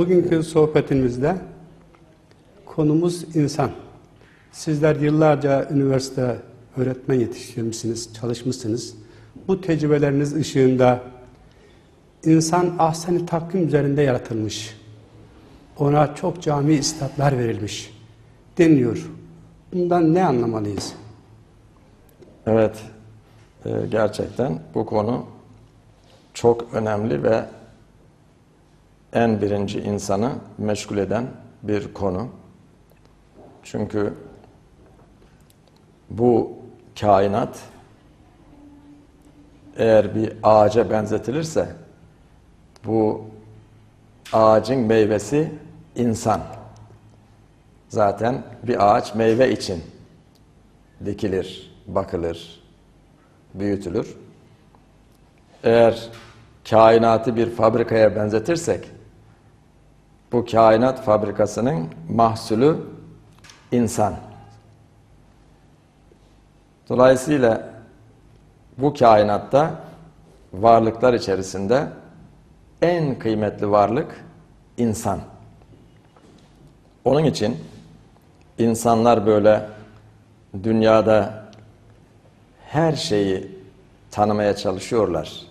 Bugünkü sohbetimizde konumuz insan. Sizler yıllarca üniversite öğretmen yetiştirmişsiniz, çalışmışsınız. Bu tecrübeleriniz ışığında insan ahsen-i takvim üzerinde yaratılmış. Ona çok cami istatlar verilmiş deniliyor. Bundan ne anlamalıyız? Evet, e, gerçekten bu konu çok önemli ve en birinci insanı meşgul eden bir konu. Çünkü bu kainat eğer bir ağaca benzetilirse bu ağacın meyvesi insan. Zaten bir ağaç meyve için dikilir, bakılır, büyütülür. Eğer kainatı bir fabrikaya benzetirsek, bu kainat fabrikasının mahsulü insan. Dolayısıyla bu kainatta varlıklar içerisinde en kıymetli varlık insan. Onun için insanlar böyle dünyada her şeyi tanımaya çalışıyorlar.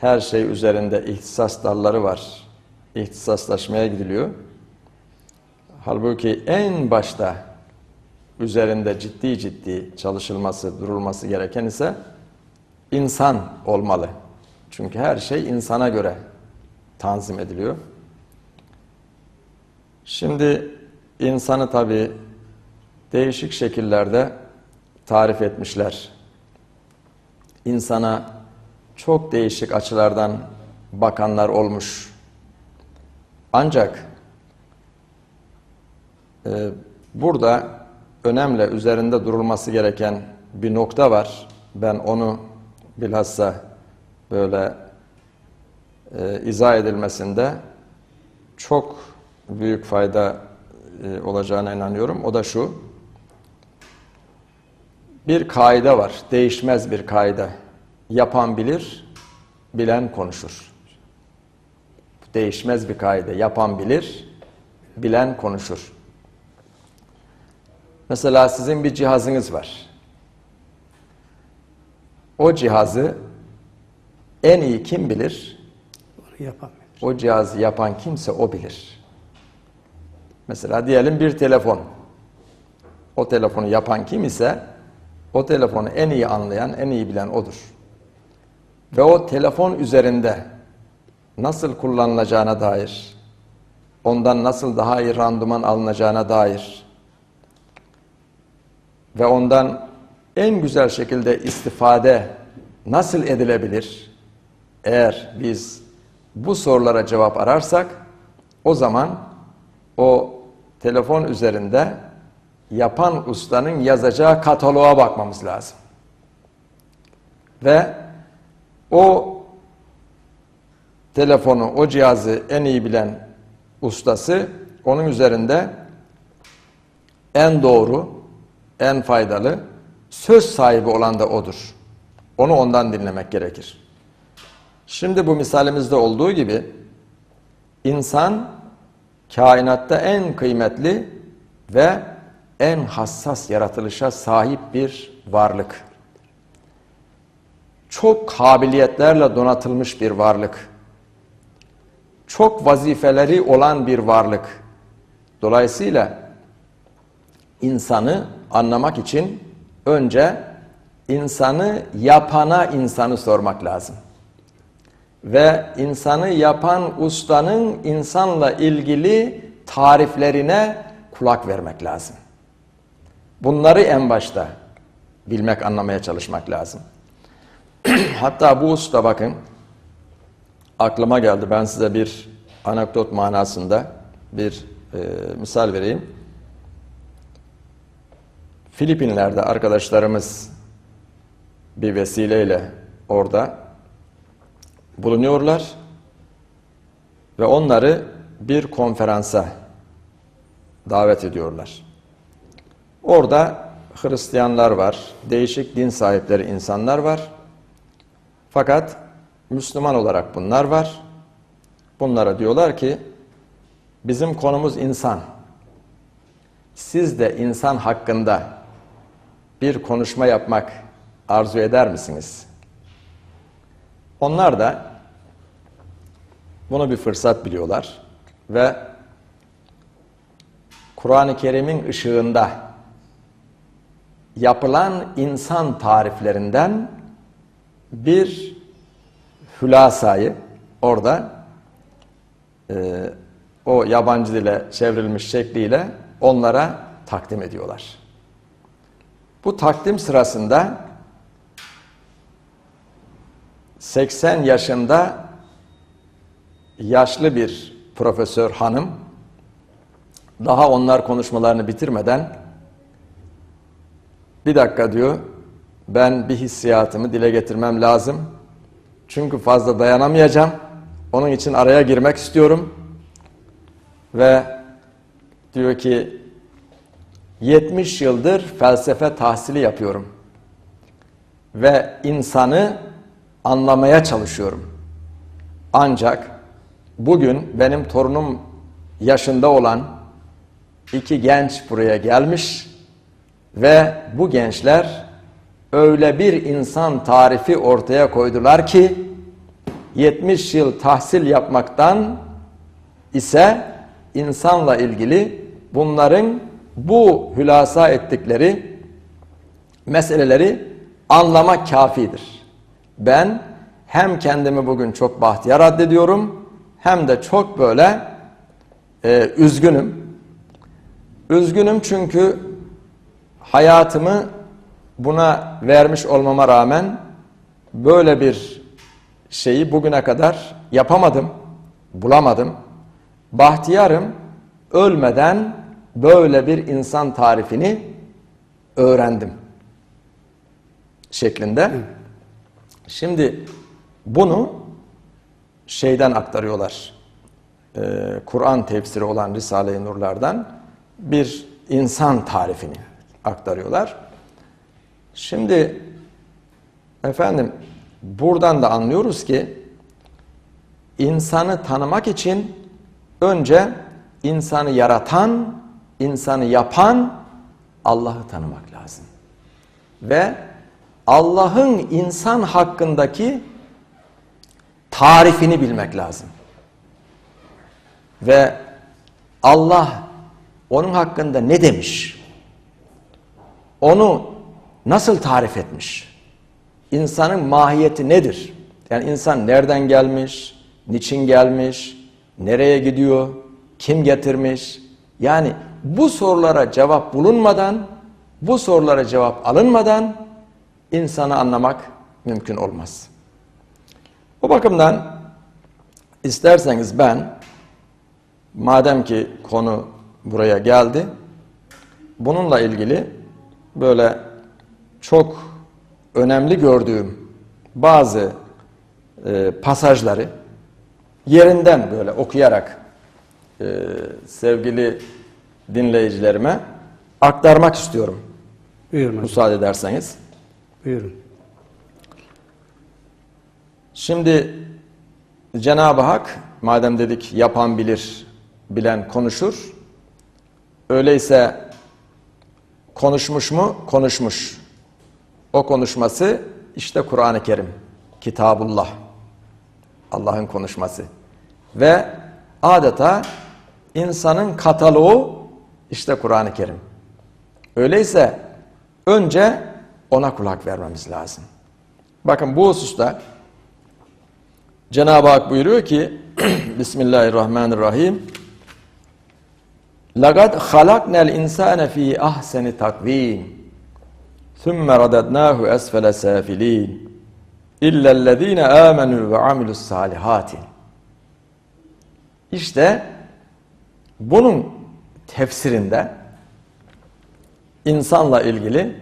Her şey üzerinde ihtisas dalları var. İhtisaslaşmaya gidiliyor. Halbuki en başta üzerinde ciddi ciddi çalışılması, durulması gereken ise insan olmalı. Çünkü her şey insana göre tanzim ediliyor. Şimdi insanı tabi değişik şekillerde tarif etmişler. İnsana çok değişik açılardan bakanlar olmuş. Ancak e, burada önemli üzerinde durulması gereken bir nokta var. Ben onu bilhassa böyle e, izah edilmesinde çok büyük fayda e, olacağına inanıyorum. O da şu. Bir kaide var. Değişmez bir kaide. Yapan bilir, bilen konuşur. Değişmez bir kaide. Yapan bilir, bilen konuşur. Mesela sizin bir cihazınız var. O cihazı en iyi kim bilir? Onu yapamıyor. O cihazı yapan kimse o bilir. Mesela diyelim bir telefon. O telefonu yapan kim ise o telefonu en iyi anlayan, en iyi bilen odur. Ve o telefon üzerinde nasıl kullanılacağına dair, ondan nasıl daha iyi randıman alınacağına dair ve ondan en güzel şekilde istifade nasıl edilebilir? Eğer biz bu sorulara cevap ararsak o zaman o telefon üzerinde yapan ustanın yazacağı kataloğa bakmamız lazım. Ve o telefonu, o cihazı en iyi bilen ustası onun üzerinde en doğru, en faydalı söz sahibi olan da odur. Onu ondan dinlemek gerekir. Şimdi bu misalimizde olduğu gibi insan kainatta en kıymetli ve en hassas yaratılışa sahip bir varlık. Çok kabiliyetlerle donatılmış bir varlık. Çok vazifeleri olan bir varlık. Dolayısıyla insanı anlamak için önce insanı yapana insanı sormak lazım. Ve insanı yapan ustanın insanla ilgili tariflerine kulak vermek lazım. Bunları en başta bilmek, anlamaya çalışmak lazım. Hatta bu usta bakın, aklıma geldi. Ben size bir anekdot manasında bir e, misal vereyim. Filipinler'de arkadaşlarımız bir vesileyle orada bulunuyorlar ve onları bir konferansa davet ediyorlar. Orada Hristiyanlar var, değişik din sahipleri insanlar var. Fakat Müslüman olarak bunlar var. bunlara diyorlar ki bizim konumuz insan. Siz de insan hakkında bir konuşma yapmak arzu eder misiniz? Onlar da bunu bir fırsat biliyorlar ve Kur'an-ı Kerim'in ışığında yapılan insan tariflerinden bir hülasayı orada e, o yabancı dile çevrilmiş şekliyle onlara takdim ediyorlar. Bu takdim sırasında 80 yaşında yaşlı bir profesör hanım daha onlar konuşmalarını bitirmeden bir dakika diyor ben bir hissiyatımı dile getirmem lazım. Çünkü fazla dayanamayacağım. Onun için araya girmek istiyorum. Ve diyor ki 70 yıldır felsefe tahsili yapıyorum. Ve insanı anlamaya çalışıyorum. Ancak bugün benim torunum yaşında olan iki genç buraya gelmiş ve bu gençler öyle bir insan tarifi ortaya koydular ki 70 yıl tahsil yapmaktan ise insanla ilgili bunların bu hülasa ettikleri meseleleri anlamak kafidir. Ben hem kendimi bugün çok bahtiyar addediyorum hem de çok böyle e, üzgünüm. Üzgünüm çünkü hayatımı buna vermiş olmama rağmen böyle bir şeyi bugüne kadar yapamadım, bulamadım. Bahtiyarım ölmeden böyle bir insan tarifini öğrendim şeklinde. Şimdi bunu şeyden aktarıyorlar. Ee, Kur'an tefsiri olan Risale-i Nurlar'dan bir insan tarifini aktarıyorlar. Şimdi efendim buradan da anlıyoruz ki insanı tanımak için önce insanı yaratan, insanı yapan Allah'ı tanımak lazım. Ve Allah'ın insan hakkındaki tarifini bilmek lazım. Ve Allah onun hakkında ne demiş? Onu nasıl tarif etmiş? İnsanın mahiyeti nedir? Yani insan nereden gelmiş? Niçin gelmiş? Nereye gidiyor? Kim getirmiş? Yani bu sorulara cevap bulunmadan, bu sorulara cevap alınmadan insanı anlamak mümkün olmaz. O bakımdan isterseniz ben madem ki konu buraya geldi bununla ilgili böyle çok önemli gördüğüm bazı e, pasajları yerinden böyle okuyarak e, sevgili dinleyicilerime aktarmak istiyorum. Buyurun. Müsaade ederseniz. Buyurun. Şimdi Cenab-ı Hak madem dedik yapan bilir, bilen konuşur. Öyleyse konuşmuş mu? Konuşmuş. O konuşması işte Kur'an-ı Kerim, Kitabullah. Allah'ın konuşması. Ve adeta insanın kataloğu işte Kur'an-ı Kerim. Öyleyse önce ona kulak vermemiz lazım. Bakın bu hususta Cenab-ı Hak buyuruyor ki Bismillahirrahmanirrahim لَقَدْ خَلَقْنَا الْاِنْسَانَ ف۪ي اَحْسَنِ تَقْو۪يمٍ ثُمَّ رَدَدْنَاهُ أَسْفَلَ سَافِل۪ينَ اِلَّا الَّذ۪ينَ آمَنُوا وَعَمِلُوا الصَّالِحَاتِ İşte bunun tefsirinde insanla ilgili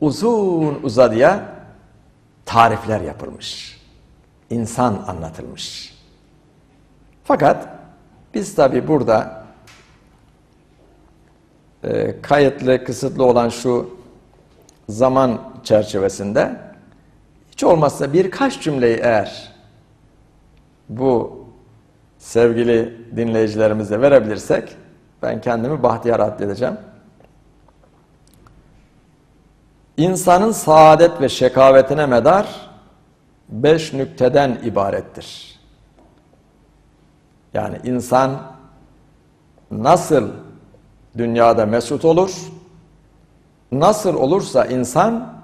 uzun uzadıya tarifler yapılmış. İnsan anlatılmış. Fakat biz tabi burada e, kayıtlı, kısıtlı olan şu zaman çerçevesinde hiç olmazsa birkaç cümleyi eğer bu sevgili dinleyicilerimize verebilirsek ben kendimi bahtiyar addedeceğim. İnsanın saadet ve şekavetine medar beş nükteden ibarettir. Yani insan nasıl dünyada mesut olur, nasıl olursa insan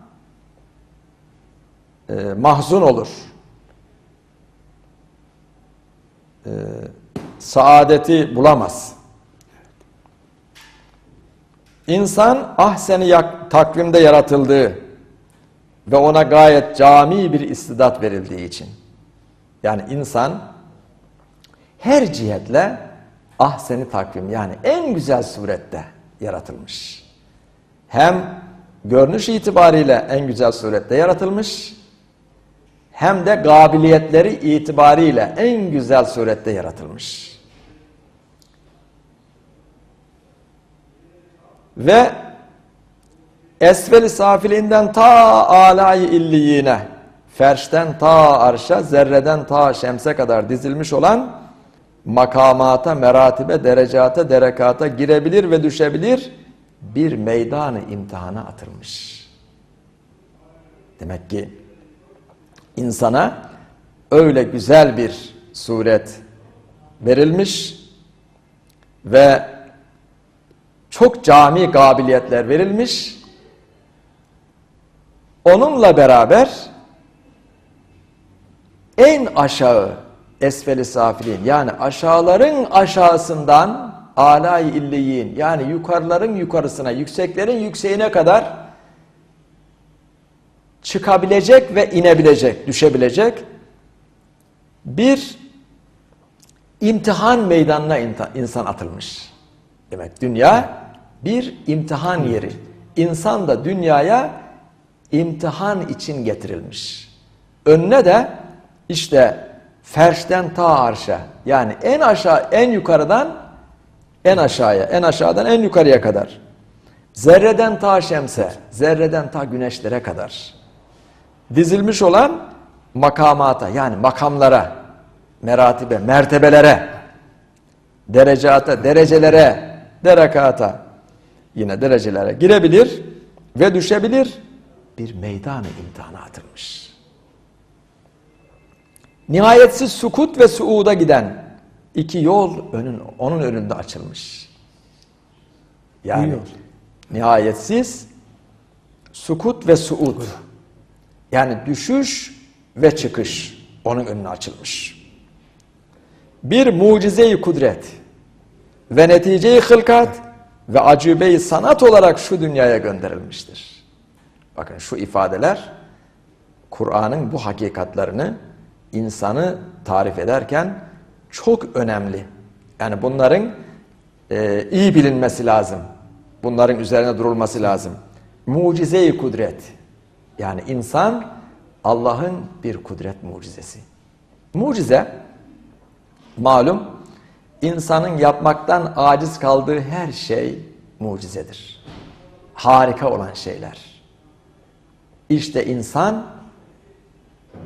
e, mahzun olur. E, saadeti bulamaz. İnsan ahseni takvimde yaratıldığı ve ona gayet cami bir istidat verildiği için. Yani insan her cihetle ahseni takvim yani en güzel surette yaratılmış. Hem görünüş itibariyle en güzel surette yaratılmış hem de kabiliyetleri itibariyle en güzel surette yaratılmış. Ve esfel-i safiliğinden ta alay illiyine, ferşten ta arşa, zerreden ta şemse kadar dizilmiş olan makamata, meratibe, derecata, derekata girebilir ve düşebilir bir meydanı imtihana atılmış. Demek ki insana öyle güzel bir suret verilmiş ve çok cami kabiliyetler verilmiş. Onunla beraber en aşağı esfeli safilin yani aşağıların aşağısından alay illiyin yani yukarıların yukarısına yükseklerin yükseğine kadar çıkabilecek ve inebilecek, düşebilecek bir imtihan meydanına insan atılmış. Demek dünya bir imtihan yeri. İnsan da dünyaya imtihan için getirilmiş. Önüne de işte ferşten ta arşa yani en aşağı en yukarıdan en aşağıya en aşağıdan en yukarıya kadar. Zerreden ta şemse zerreden ta güneşlere kadar. Dizilmiş olan makamata yani makamlara meratibe mertebelere derecata derecelere derekata yine derecelere girebilir ve düşebilir. Bir meydanı imtihana atılmış. Nihayetsiz sukut ve suuda giden iki yol önün, onun önünde açılmış. Yani yol. nihayetsiz sukut ve suud. Yani düşüş ve çıkış onun önüne açılmış. Bir mucize-i kudret ve netice-i hılkat ve acübe-i sanat olarak şu dünyaya gönderilmiştir. Bakın şu ifadeler Kur'an'ın bu hakikatlerini insanı tarif ederken çok önemli. Yani bunların e, iyi bilinmesi lazım. Bunların üzerine durulması lazım. Mucize-i kudret. Yani insan Allah'ın bir kudret mucizesi. Mucize malum insanın yapmaktan aciz kaldığı her şey mucizedir. Harika olan şeyler. İşte insan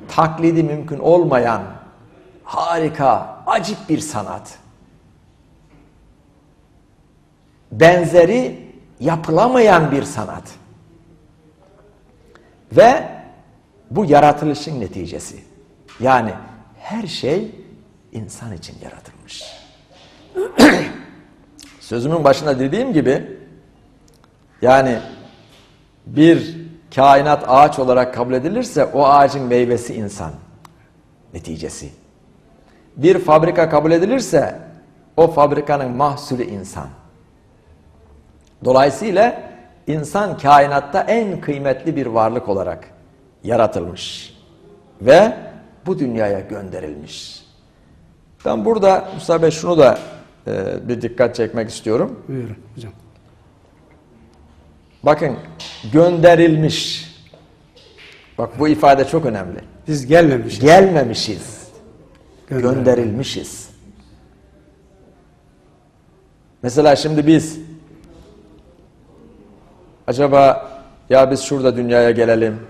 taklidi mümkün olmayan harika, acip bir sanat. Benzeri yapılamayan bir sanat. Ve bu yaratılışın neticesi. Yani her şey insan için yaratılmış. Sözümün başında dediğim gibi yani bir kainat ağaç olarak kabul edilirse o ağacın meyvesi insan neticesi. Bir fabrika kabul edilirse o fabrikanın mahsulü insan. Dolayısıyla insan kainatta en kıymetli bir varlık olarak yaratılmış ve bu dünyaya gönderilmiş. Ben burada Musa Bey şunu da e, bir dikkat çekmek istiyorum. Buyurun hocam. Bakın gönderilmiş. Bak bu ifade çok önemli. Biz gelmemişiz. Gelmemişiz. Gönderilmiş. Gönderilmişiz. Mesela şimdi biz acaba ya biz şurada dünyaya gelelim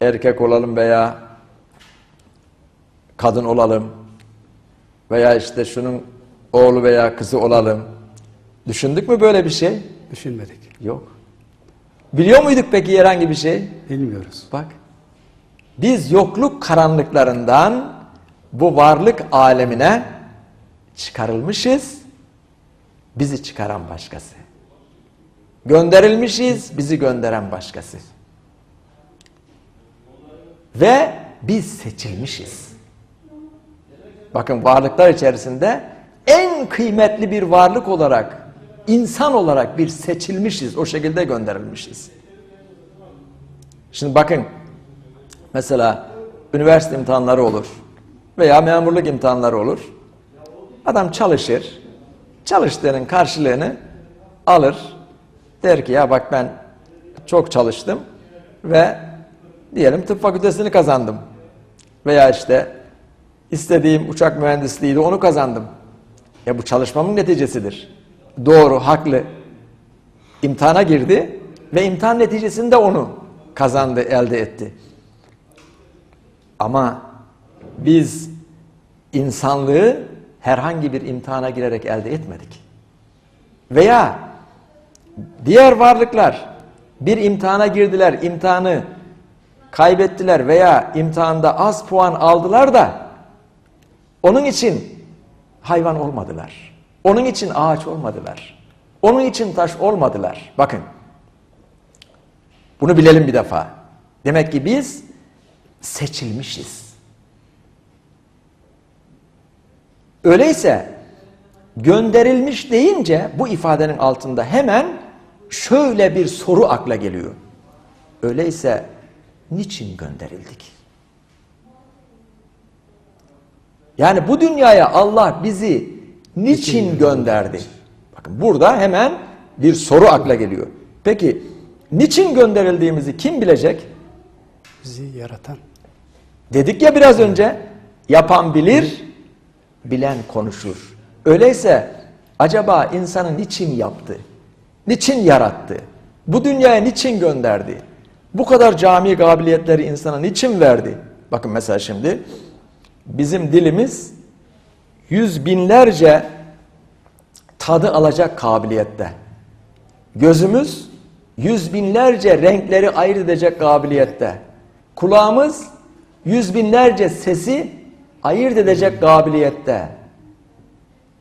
erkek olalım veya kadın olalım Veya işte şunun oğlu veya kızı olalım. Düşündük mü böyle bir şey? Düşünmedik. Yok. Biliyor muyduk peki herhangi bir şey? Bilmiyoruz. Bak. Biz yokluk karanlıklarından bu varlık alemine çıkarılmışız. Bizi çıkaran başkası. Gönderilmişiz, bizi gönderen başkası. Ve biz seçilmişiz. Bakın varlıklar içerisinde en kıymetli bir varlık olarak, insan olarak bir seçilmişiz, o şekilde gönderilmişiz. Şimdi bakın, mesela üniversite imtihanları olur veya memurluk imtihanları olur. Adam çalışır, çalıştığının karşılığını alır. Der ki ya bak ben çok çalıştım ve diyelim tıp fakültesini kazandım. Veya işte istediğim uçak mühendisliğiydi onu kazandım. Ya bu çalışmamın neticesidir. Doğru, haklı. İmtihana girdi ve imtihan neticesinde onu kazandı, elde etti. Ama biz insanlığı herhangi bir imtihana girerek elde etmedik. Veya diğer varlıklar bir imtihana girdiler, imtihanı kaybettiler veya imtihanda az puan aldılar da onun için hayvan olmadılar. Onun için ağaç olmadılar. Onun için taş olmadılar. Bakın. Bunu bilelim bir defa. Demek ki biz seçilmişiz. Öyleyse gönderilmiş deyince bu ifadenin altında hemen şöyle bir soru akla geliyor. Öyleyse niçin gönderildik? Yani bu dünyaya Allah bizi niçin gönderdi? Bakın burada hemen bir soru akla geliyor. Peki niçin gönderildiğimizi kim bilecek? Bizi yaratan. Dedik ya biraz önce yapan bilir, bilen konuşur. Öyleyse acaba insanı niçin yaptı? Niçin yarattı? Bu dünyaya niçin gönderdi? Bu kadar cami kabiliyetleri insana niçin verdi? Bakın mesela şimdi bizim dilimiz yüz binlerce tadı alacak kabiliyette. Gözümüz yüz binlerce renkleri ayırt edecek kabiliyette. Kulağımız yüz binlerce sesi ayırt edecek kabiliyette.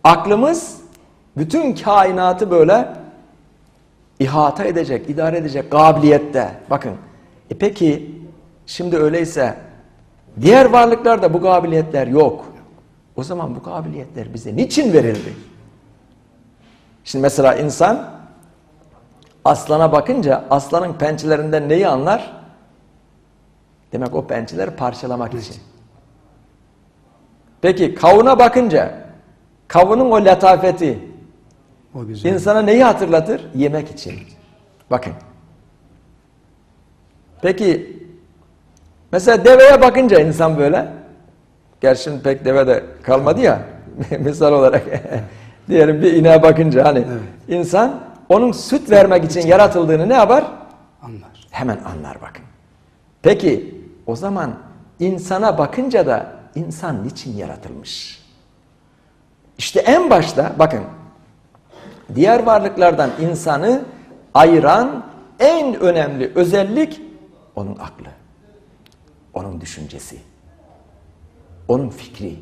Aklımız bütün kainatı böyle ihata edecek, idare edecek kabiliyette. Bakın. E peki şimdi öyleyse diğer varlıklarda bu kabiliyetler yok. O zaman bu kabiliyetler bize niçin verildi? Şimdi mesela insan aslana bakınca aslanın pençelerinden neyi anlar? Demek o pençeleri parçalamak için. Peki kavuna bakınca kavunun o latafeti O güzel. insana neyi hatırlatır? Yemek için. Bakın. Peki mesela deveye bakınca insan böyle gerçi şimdi pek deve de kalmadı ya misal olarak diyelim bir ineğe bakınca hani insan onun süt vermek için yaratıldığını ne yapar? Anlar. Hemen anlar bakın. Peki o zaman insana bakınca da insan niçin yaratılmış? İşte en başta bakın diğer varlıklardan insanı ayıran en önemli özellik onun aklı. Onun düşüncesi. Onun fikri.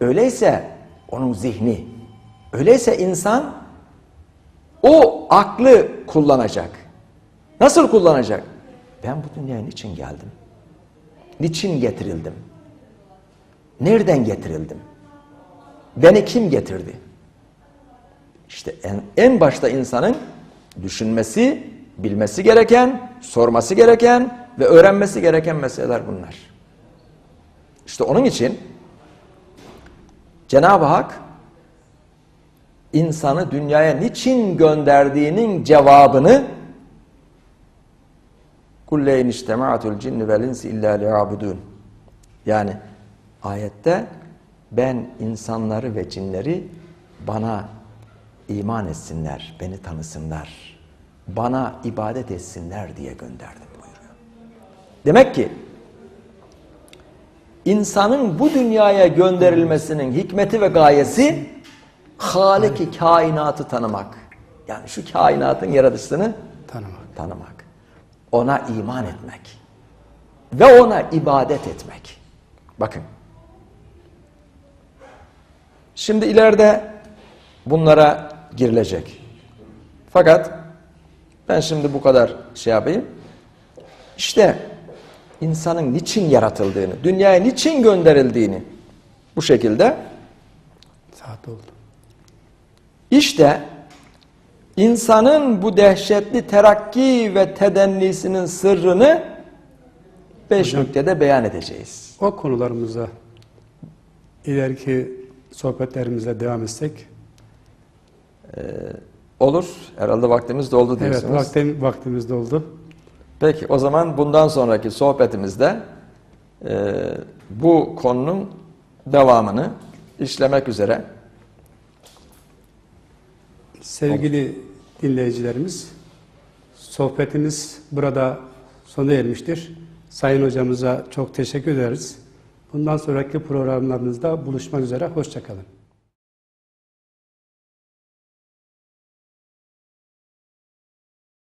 Öyleyse onun zihni. Öyleyse insan o aklı kullanacak. Nasıl kullanacak? Ben bu dünyaya niçin geldim? Niçin getirildim? Nereden getirildim? Beni kim getirdi? İşte en, en başta insanın düşünmesi, bilmesi gereken, sorması gereken ve öğrenmesi gereken meseleler bunlar. İşte onun için Cenab-ı Hak insanı dünyaya niçin gönderdiğinin cevabını kulleyn istema'atul cinni vel insi illa liyabudun. Yani ayette ben insanları ve cinleri bana iman etsinler, beni tanısınlar, bana ibadet etsinler diye gönderdim buyuruyor. Demek ki insanın bu dünyaya gönderilmesinin hikmeti ve gayesi Halik-i kainatı tanımak. Yani şu kainatın yaratıcısını Tanımak. tanımak. Ona iman etmek. Ve ona ibadet etmek. Bakın. Şimdi ileride bunlara girilecek. Fakat ben şimdi bu kadar şey yapayım. İşte insanın niçin yaratıldığını, dünyaya niçin gönderildiğini bu şekilde Saat oldu. işte insanın bu dehşetli terakki ve tedennisinin sırrını beş Hocam- nüktede beyan edeceğiz. O konularımıza ileriki sohbetlerimize devam etsek. Olur. Herhalde vaktimiz doldu Evet, diyorsunuz. vaktim, vaktimiz doldu. Peki o zaman bundan sonraki sohbetimizde e, bu konunun devamını işlemek üzere Sevgili dinleyicilerimiz, sohbetimiz burada sona ermiştir. Sayın hocamıza çok teşekkür ederiz. Bundan sonraki programlarımızda buluşmak üzere. Hoşçakalın.